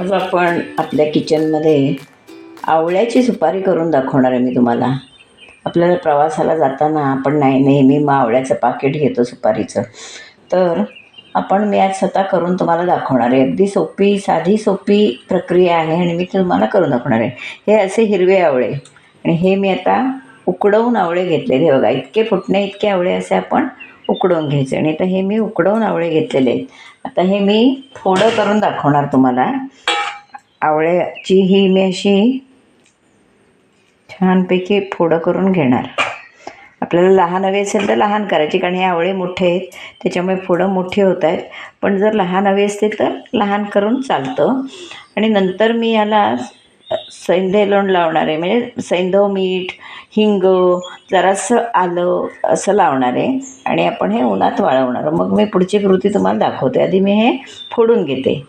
आज आपण आपल्या किचनमध्ये आवळ्याची सुपारी करून दाखवणार आहे मी तुम्हाला. आपल्याला प्रवासाला जाताना आपण नाही नेहमी मग आवळ्याचं पाकिट घेतो सुपारीचं. तर आपण मी आज स्वतः करून तुम्हाला दाखवणार आहे. अगदी सोपी साधी सोपी प्रक्रिया आहे आणि मी तुम्हाला करून दाखवणार आहे. हे असे हिरवे आवळे. आणि हे मी आता उकडवून आवळे घेतलेले हे बघा इतके फुटणे इतके आवळे असे आपण उकडवून घ्यायचे. आणि आता हे मी उकडवून आवळे घेतलेले आहेत. तर हे मी थोडं करून दाखवणार तुम्हाला. आवळ्याची ही मी अशी छानपैकी फोडं करून घेणार. आपल्याला लहान हवे असेल तर लहान करायची कारण हे आवळे मोठे आहेत त्याच्यामुळे फोडं मोठी होत आहेत. पण जर लहान हवे असतील तर लहान करून चालतं. आणि नंतर मी याला सैंधे लोण लावणार आहे म्हणजे सैंधव मीठ हिंग जरासं आलं असं लावणार आहे आणि आपण हे उन्हात वाळवणार. मग मी पुढची कृती तुम्हाला दाखवते. आधी मी हे फोडून घेते.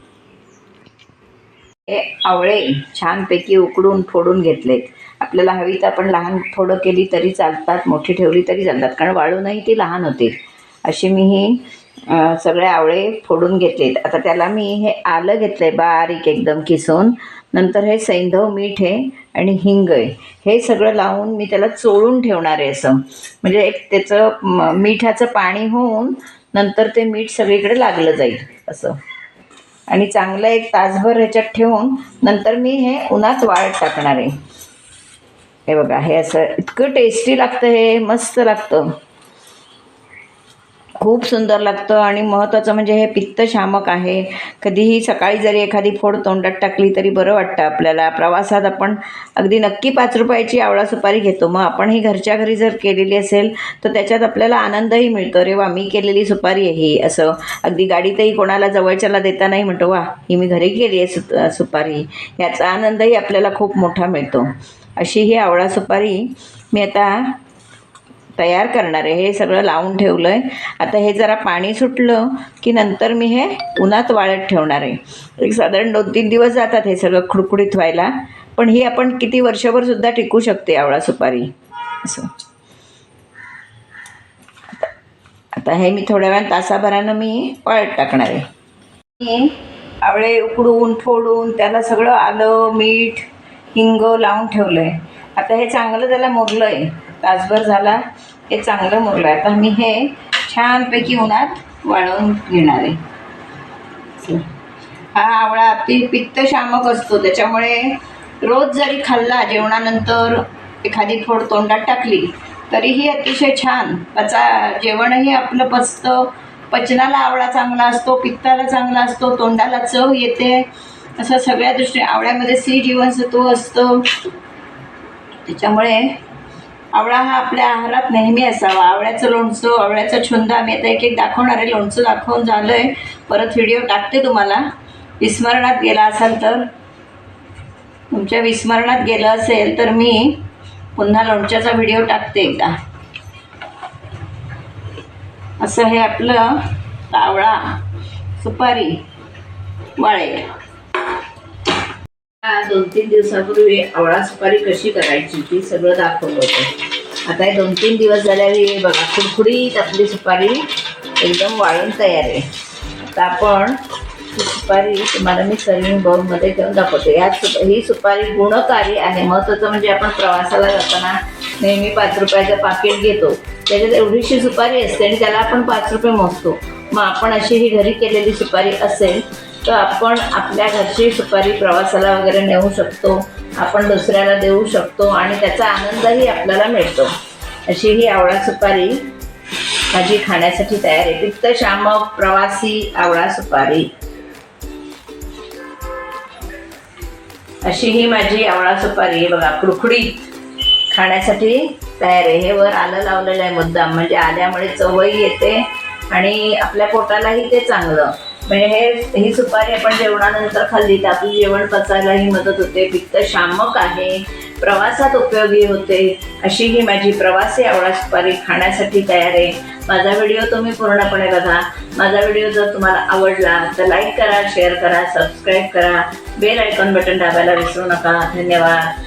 हे आवळे छानपैकी उकडून फोडून घेतलेत. आपल्याला हवी तर आपण लहान फोडं केली तरी चालतात मोठी ठेवली तरी चालतात. कारण वाळूनही ती लहान होतील. अशी मी ही सगळे आवळे फोडून घेतलेत. आता त्याला मी हे आलं घेतलं आहे बारीक एकदम किसून. नंतर हे सैंधव मीठ आहे आणि हिंग आहे. हे सगळं लावून मी त्याला चोळून ठेवणार आहे असं. म्हणजे एक त्याचं मिठाचं पाणी होऊन नंतर ते मीठ सगळीकडे लागलं जाईल असं. आणि चांगलं एक तासभर ह्याच्यात ठेवून नंतर मी हे उन्हात वाळत टाकणार आहे. हे बघा हे असं इतकं टेस्टी लागतं हे मस्त लागतं. खूप सुंदर लागतं आणि महत्त्वाचं म्हणजे हे पित्तशामक आहे. कधीही सकाळी जरी एखादी फोड तोंडात टाकली तरी बरं वाटतं आपल्याला. प्रवासात आपण अगदी नक्की पाच रुपयाची आवळा सुपारी घेतो. मग आपण ही घरच्या घरी जर केलेली असेल तर त्याच्यात आपल्याला आनंदही मिळतो. रे वा मी केलेली सुपारी आहे ही असं. अगदी गाडीतही कोणाला जवळच्याला देता नाही म्हणतो वा ही मी घरी केली आहे सु सुपारी. याचा आनंदही आपल्याला खूप मोठा मिळतो. अशी ही आवळा सुपारी मी आता तयार करणार आहे. हे सगळं लावून ठेवलं आहे आता हे जरा पाणी सुटलं की नंतर मी हे उन्हात वाळत ठेवणार आहे. एक साधारण दोन तीन दिवस जातात हे सगळं खुडखुडीत व्हायला. पण ही आपण किती वर्षभरसुद्धा टिकू शकते आवळा सुपारी. असं. आता- हे मी थोड्या वेळा तासाभरानं मी वाळत टाकणार आहे. मी आवळे उकडून फोडून त्याला सगळं आलं मीठ हिंग लावून ठेवलं आहे आता हे चांगलं त्याला मुरलं आहे तासभर झाला हे चांगलं मुरलं आहे आता मी हे छानपैकी उन्हात वाळवून घेणार आहे. हा आवळा अति पित्तशामक असतो. त्याच्यामुळे रोज जरी खाल्ला जेवणानंतर एखादी फोड तोंडात टाकली तरीही अतिशय छान. पचा जेवणही आपलं पचतं. पचनाला आवळा चांगला असतो पित्ताला चांगला असतो तोंडाला चव येते. असं सगळ्या दृष्टीने आवळ्यामध्ये सी जीवनसत्व असतं. त्याच्यामुळे आवळा हा आपल्या आहारात नेहमी असावा. आवळ्याचं लोणचं आवळ्याचा छुंद आम्ही आता एक एक दाखवणार आहे. लोणचं दाखवून झालं आहे परत व्हिडिओ टाकते तुम्हाला. विस्मरणात गेला असाल तर. तुमच्या विस्मरणात गेलं असेल तर मी पुन्हा लोणच्याचा व्हिडिओ टाकते एकदा. असं हे आपलं आवळा सुपारी वाळे. दोन तीन दिवसापूर्वी आवळा सुपारी कशी करायची ती सगळं दाखवलं होतं. आता हे दोन तीन दिवस झाल्यावर बघा खुडखुडीत आपली सुपारी एकदम वाळून तयार आहे. आता आपण ही सुपारी तुम्हाला मी सर्विंग बाउलमध्ये ठेवून दाखवते. यात सु ही सुपारी गुणकारी आहे महत्त्वाचं म्हणजे आपण प्रवासाला जाताना नेहमी पाच रुपयाचं पाकिट घेतो. त्याच्यात एवढीशी सुपारी असते आणि त्याला आपण पाच रुपये मोजतो. मग आपण अशी ही घरी केलेली सुपारी असेल तर आपण आपल्या घरची सुपारी प्रवासाला वगैरे नेऊ शकतो. आपण दुसऱ्याला देऊ शकतो आणि त्याचा आनंदही आपल्याला मिळतो. अशी ही आवळा सुपारी माझी खाण्यासाठी तयार आहे. पित्तशामक प्रवासी आवळा सुपारी. अशी ही माझी आवळा सुपारी बघा कुडकुडीत खाण्यासाठी तयार आहे. हे वर आलं लावलेलं आहे मुद्दाम. म्हणजे आल्यामुळे चवही येते आणि आपल्या पोटालाही ते चांगलं. म्हणजे हे ही सुपारी आपण जेवणानंतर खाल्ली तर आपलं जेवण पचायलाही मदत होते. पित्त शामक आहे. प्रवासात उपयोगी होते. अशी ही माझी प्रवासी आवळा सुपारी खाण्यासाठी तयार आहे. माझा व्हिडिओ तुम्ही पूर्णपणे बघा. माझा व्हिडिओ जर तुम्हाला आवडला तर लाईक करा शेअर करा सबस्क्राईब करा. बेल आयकॉन बटन दाबायला विसरू नका. धन्यवाद.